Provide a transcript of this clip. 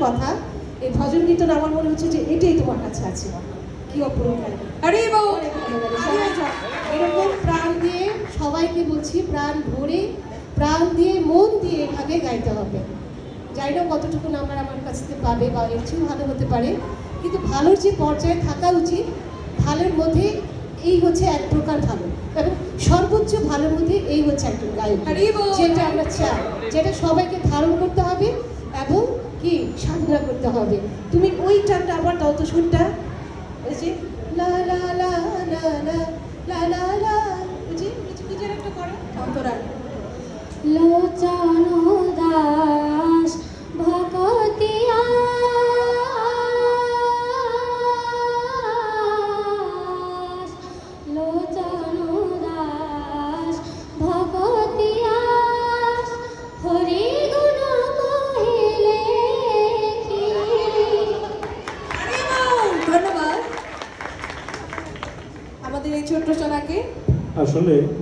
কথা এই ভজন কীর্তন আমার মনে হচ্ছে যে এটাই তোমার কাছে আছে। কি আরে বাবু! এরকম প্রাণ দিয়ে সবাইকে বলছি প্রাণ ভরে প্রাণ দিয়ে মন দিয়ে এভাবে গাইতে হবে। যাই না কতটুকু নাম্বার আমার কাছ থেকে পাবে বা এর চেয়েও ভালো হতে পারে কিন্তু ভালোর যে পর্যায়ে থাকা উচিত ভালোর মধ্যে এই হচ্ছে এক প্রকার ভালো। এবং সর্বোচ্চ ভালোর মধ্যে এই হচ্ছে একজন গায়ক। যেটা আমরা চাই যেটা সবাইকে ধারণ করতে হবে এবং কি? সাধনা করতে হবে। তুমি ওই টানটা আবার দাও তো সুরটা। যে, লা লা লা লা লা লা লা লা বুঝছি কিছু কিছু একটা করো অন্তরা লো দাস To.